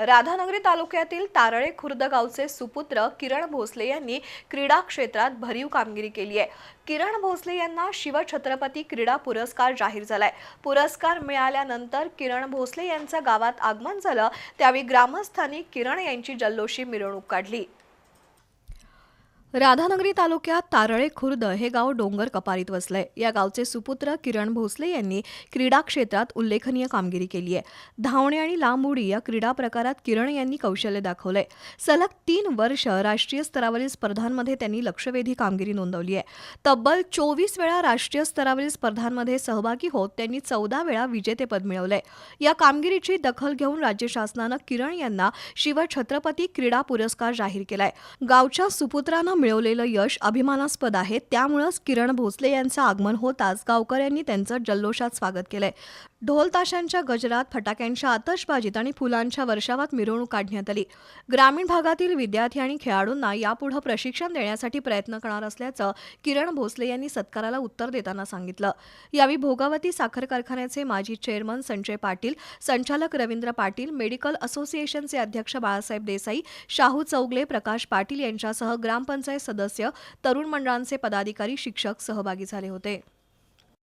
राधानगरी तालुक्यातील तारळे खुर्द गावचे सुपुत्र किरण भोसले यांनी क्रीडा क्षेत्रात भरीव कामगिरी केली आहे. किरण भोसले यांना शिवछत्रपती क्रीडा पुरस्कार जाहीर झालाय. पुरस्कार मिळाल्यानंतर किरण भोसले यांचं गावात आगमन झालं. त्यावेळी ग्रामस्थांनी किरण यांची जल्लोषी मिरवणूक काढली. राधानगरी तालुक्यात तारळे खुर्द हे गाव डोंगर कपारीत वसलंय. या गावचे सुपुत्र किरण भोसले यांनी क्रीडा क्षेत्रात उल्लेखनीय कामगिरी केली आहे. धावणे आणि लांब उडी या क्रीडा प्रकारात किरण यांनी कौशल्य दाखवलंय. सलग तीन वर्ष राष्ट्रीय स्तरावरील स्पर्धांमध्ये त्यांनी लक्षवेधी कामगिरी नोंदवली आहे. तब्बल चोवीस वेळा राष्ट्रीय स्तरावरील स्पर्धांमध्ये सहभागी होत त्यांनी चौदा वेळा विजेतेपद मिळवलंय. या कामगिरीची दखल घेऊन राज्य शासनानं किरण यांना शिवछत्रपती क्रीडा पुरस्कार जाहीर केलाय. गावच्या सुपुत्रानं मिळवलेलं यश अभिमानास्पद आहे. त्यामुळंच किरण भोसले यांचं आगमन होताच गावकऱ्यांनी त्यांचं जल्लोषात स्वागत केलंय. ढोल ताशांच्या गजरात फटाक्यांच्या आतषबाजीत आणि फुलांच्या वर्षावात मिरवणूक काढण्यात आली. ग्रामीण भागातील विद्यार्थी आणि खेळाडूंना यापुढे प्रशिक्षण देण्यासाठी प्रयत्न करणार असल्याचं किरण भोसले यांनी सत्काराला उत्तर देताना सांगितलं. यावेळी भोगावती साखर कारखान्याचे माजी चेअरमन संजय पाटील संचालक रवींद्र पाटील मेडिकल असोसिएशनचे अध्यक्ष बाळासाहेब देसाई शाहू चौगले प्रकाश पाटील यांच्यासह ग्रामपंचायत सदस्य तरुण मंडळांचे पदाधिकारी शिक्षक सहभागी झाले होते.